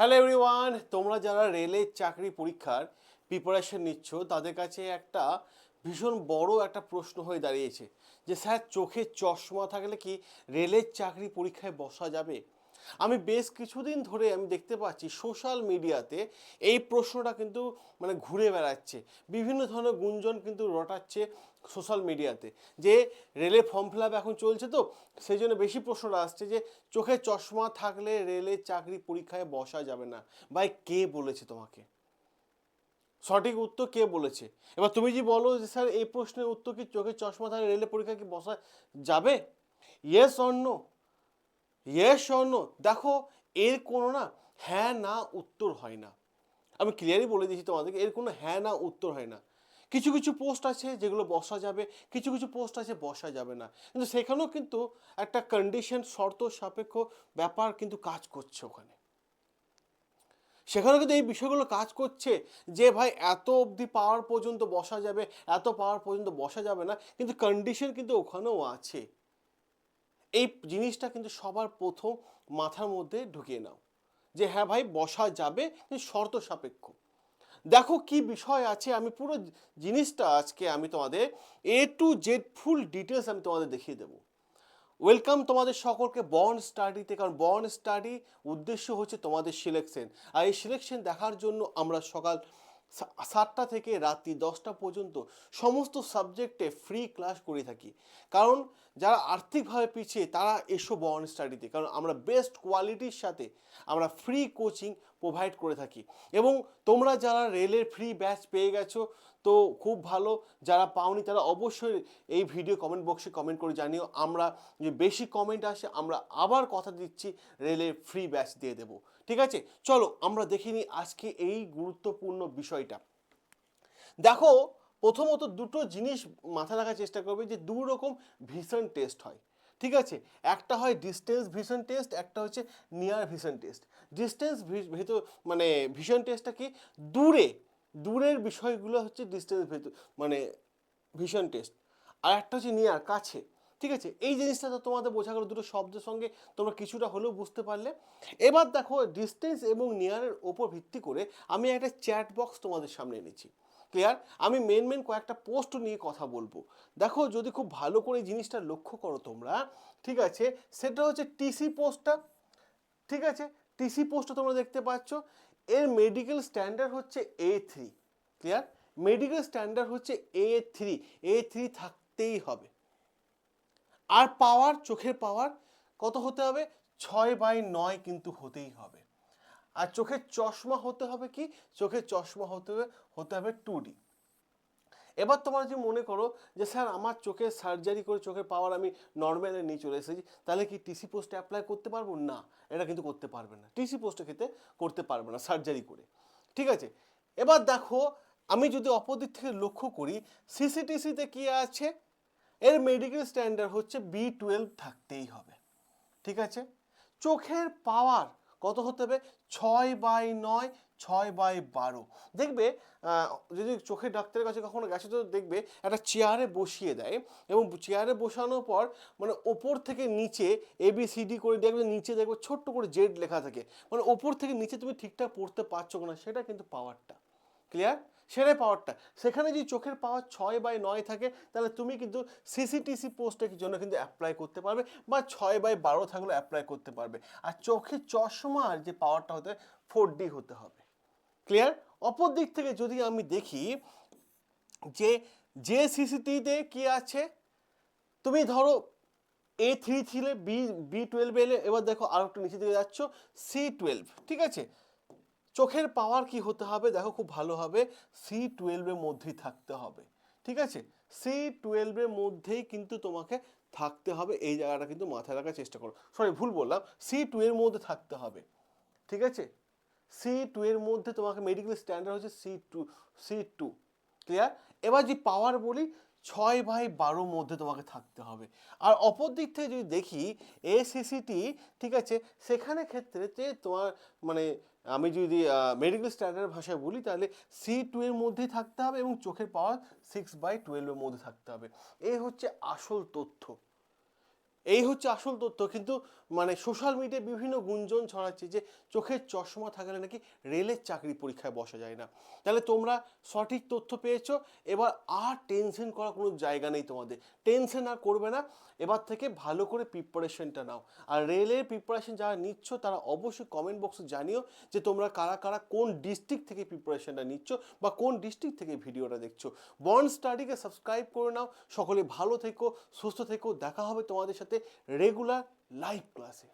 Hello everyone তোমরা যারা রেলের চাকরি পরীক্ষার প্রিপারেশন নিচ্ছ, তাদের কাছে একটা ভীষণ বড় একটা প্রশ্ন হয়ে দাঁড়িয়েছে যে, স্যার, চোখে চশমা থাকলে কি রেলের চাকরি পরীক্ষায় বসা যাবে? আমি বেশ কিছুদিন ধরে আমি দেখতে পাচ্ছি সোশ্যাল মিডিয়াতে এই প্রশ্নটা কিন্তু মানে ঘুরে বেড়াচ্ছে। বিভিন্ন ধরনের গুঞ্জন কিন্তু রটাচ্ছে সোশ্যাল মিডিয়াতে যে রেলে ফর্ম ফিল এখন চলছে তো, সেই জন্য বেশি প্রশ্নটা আসছে যে চোখে চশমা থাকলে রেলের চাকরি পরীক্ষায় বসা যাবে না। ভাই, কে বলেছে তোমাকে? সঠিক উত্তর কে বলেছে? এবার তুমি যদি বলো যে স্যার, এই প্রশ্নের উত্তর কি চোখে চশমা থাকলে রেলে পরীক্ষায় কি বসা যাবে? ইয়েস অন্য ইয়েস অন্য দেখো, এর কোনো না হ্যাঁ না, উত্তর হয় না। আমি ক্লিয়ারই বলে দিয়েছি তোমাদেরকে, এর কোনো হ্যাঁ না, উত্তর হয় না। কিছু কিছু পোস্ট আছে যেগুলো বসা যাবে, কিছু কিছু পোস্ট আছে বসা যাবে না। কিন্তু সেখানেও কিন্তু একটা কন্ডিশন শর্ত, সাপেক্ষ ব্যাপার কিন্তু কাজ করছে ওখানে। সেখানে কিন্তু এই বিষয়গুলো কাজ করছে যে, ভাই, এত অবধি পাওয়ার পর্যন্ত বসা যাবে, এত পাওয়ার পর্যন্ত বসা যাবে না। কিন্তু কন্ডিশন কিন্তু ওখানেও আছে। এই জিনিসটা কিন্তু সবার প্রথম মাথার মধ্যে ঢুকিয়ে নাও। যে হ্যাঁ ভাই, বসা যাবে শর্ত সাপেক্ষ। দেখো কি বিষয় আছে, আমি পুরো জিনিসটা আজকে আমি তোমাদের A to Z full details আমি তোমাদের দেখিয়ে দেবো। ওয়েলকাম তোমাদের সকলকে বর্ন স্টাডিতে কারণ বর্ন স্টাডি উদ্দেশ্য হচ্ছে তোমাদের সিলেকশন আর এই সিলেকশন দেখার জন্য আমরা সকাল সাতটা থেকে রাত্রি দশটা পর্যন্ত সমস্ত সাবজেক্টে ফ্রি ক্লাস করে থাকি। কারণ যারা আর্থিকভাবে পিছিয়ে, তারা এসো বর্ন স্টাডিতে কারণ আমরা বেস্ট কোয়ালিটির সাথে আমরা ফ্রি কোচিং প্রোভাইড করে থাকি। এবং তোমরা যারা রেলের ফ্রি ব্যাচ পেয়ে গেছো তো খুব ভালো, যারা পাওনি তারা অবশ্যই এই ভিডিও কমেন্ট বক্সে কমেন্ট করে জানিও। আমরা যে বেশি কমেন্ট আসে, আমরা আবার কথা দিচ্ছি রেলের ফ্রি ব্যাচ দিয়ে দেবো। ঠিক আছে? চলো, আমরা দেখে নিই আজকে এই গুরুত্বপূর্ণ বিষয়টা। দেখো, প্রথমত দুটো জিনিস মাথা রাখার চেষ্টা করবে যে দু রকম ভিশন টেস্ট হয়। ঠিক আছে? একটা হয় ডিস্টেন্স ভিশন টেস্ট একটা হচ্ছে নিয়ার ভিশন টেস্ট ডিস্টেন্স ভেতর মানে ভিশন টেস্টটা কি? দূরে দূরের বিষয়গুলো হচ্ছে ডিস্টেন্স মানে ভিশন টেস্ট আর একটা হচ্ছে নিয়ার কাছে, ঠিক আছে? এই জিনিসটা তো তোমাদের বোঝা গেলো দুটো শব্দের সঙ্গে, তোমরা কিছুটা হলেও বুঝতে পারলে। এবার দেখো ডিস্টেন্স এবং নিয়ারের ওপর ভিত্তি করে আমি একটা চ্যাট বক্স তোমাদের সামনে এনেছি। ক্লিয়ার আমি মেন মেন কয়েকটা পোস্ট নিয়ে কথা বলব। দেখো, যদি খুব ভালো করে জিনিসটা লক্ষ্য করো তোমরা, ঠিক আছে? সেটা হচ্ছে টিসি পোস্টটা ঠিক আছে? টিসি পোস্টটা তোমরা দেখতে পাচ্ছ। এর মেডিকেল স্ট্যান্ডার্ড হচ্ছে A three clear medical standard হচ্ছে এ থ্রি এ থ্রি থাকতেই হবে। আর পাওয়ার চোখের পাওয়ার কত হতে হবে? ছয় বাই নয় কিন্তু হতেই হবে। আর চোখের চশমা হতে হবে কি? চোখের চশমা হতে হবে হতে হবে টু ডি এবার তোমরা যদি মনে করো যে, স্যার, আমার চোখে সার্জারি করে চোখের পাওয়ার আমি নর্মালে নিয়ে চলে এসেছি, তাহলে কি টিসি পোস্টে অ্যাপ্লাই করতে পারব? না, এটা কিন্তু করতে পারবে না। টিসি পোস্টের ক্ষেত্রে করতে পারবে না সার্জারি করে। ঠিক আছে? এবার দেখো, আমি যদি অপোজিট থেকে লক্ষ্য করি সিসিটিসিতে কি আছে? এর মেডিকেল স্ট্যান্ডার্ড হচ্ছে বি টুয়েলভ থাকতেই হবে। ঠিক আছে? চোখের পাওয়ার কত হতে হবে? ছয় বাই নয় ছয় বাই বারো। দেখবে যদি চোখের ডাক্তারের কাছে কখনো গেছে, তো দেখবে একটা চেয়ারে বসিয়ে দেয় এবং চেয়ারে বসানোর পর মানে ওপর থেকে নিচে এ বি সি ডি করে দেখবে নিচে দেখবে ছোট্ট করে জেড লেখা থাকে। মানে ওপর থেকে নিচে তুমি ঠিকঠাক পড়তে পারছ না সেটা কিন্তু পাওয়ারটা ক্লিয়ার সেটাই পাওয়ারটা সেখানে যদি চোখের পাওয়ার ছয় বাই নয় থাকে, তাহলে তুমি কিন্তু সিসিটিসি পোস্টের জন্য কিন্তু অ্যাপ্লাই করতে পারবে বা ছয় বাই বারো থাকলেও অ্যাপ্লাই করতে পারবে। আর চোখের চশমার যে পাওয়ারটা হতে ফোর ডি হতে হবে। ক্লিয়ার অপর দিক থেকে যদি আমি দেখি যে যে সিসিটিতে কি আছে? তুমি ধরো এ থ্রি ছিলে বি বি টুয়েলভ এলে, এবার দেখো আরও একটু নিচে দিকে যাচ্ছ সি টুয়েলভ ঠিক আছে? চোখের পাওয়ার কি হতে হবে? দেখো খুব ভালো হবে সি টুয়েলভের মধ্যেই থাকতে হবে, ঠিক আছে? সি টুয়েলভের মধ্যেই কিন্তু তোমাকে থাকতে হবে, এই জায়গাটা কিন্তু মাথায় রাখার চেষ্টা করো। সরি ভুল বললাম সি টু এর মধ্যে থাকতে হবে, ঠিক আছে? সি টু এর মধ্যে তোমাকে মেডিকেল স্ট্যান্ডার্ড হচ্ছে C two C two clear এবার যে পাওয়ার বলি, ছয় বাই বারোর মধ্যে তোমাকে থাকতে হবে। আর অপর দিক থেকে যদি দেখি এসিসিটি ঠিক আছে, সেখানে ক্ষেত্রে যে তোমার মানে আমি যদি মেডিকেল স্ট্যান্ডার্ড ভাষায় বলি, তাহলে সি টু এর মধ্যেই থাকতে হবে এবং চোখের পাওয়ার সিক্স বাই টুয়েলভের মধ্যে থাকতে হবে। এই হচ্ছে আসল তথ্য। এই হচ্ছে আসল তথ্য। কিন্তু মানে সোশ্যাল মিডিয়ায় বিভিন্ন গুঞ্জন ছড়াচ্ছে যে চোখের চশমা থাকলে নাকি রেলের চাকরি পরীক্ষায় বসা যায় না। তাহলে তোমরা সঠিক তথ্য পেয়েছ, এবার আর টেনশন করার কোনো জায়গা নেই তোমাদের। টেনশন আর করবে না, এবার থেকে ভালো করে প্রিপারেশনটা নাও। আর রেলের প্রিপারেশন যারা নিচ্ছ, তারা অবশ্যই কমেন্ট বক্সে জানিও যে তোমরা কারা কারা কোন ডিস্ট্রিক্ট থেকে প্রিপারেশনটা নিচ্ছ বা কোন ডিস্ট্রিক্ট থেকে ভিডিওটা দেখছ। বন্ড স্টাডিকে সাবস্ক্রাইব করে নাও। সকলে ভালো থেকো, সুস্থ থেকো। দেখা হবে তোমাদের সাথে রেগুলার লাইভ ক্লাসে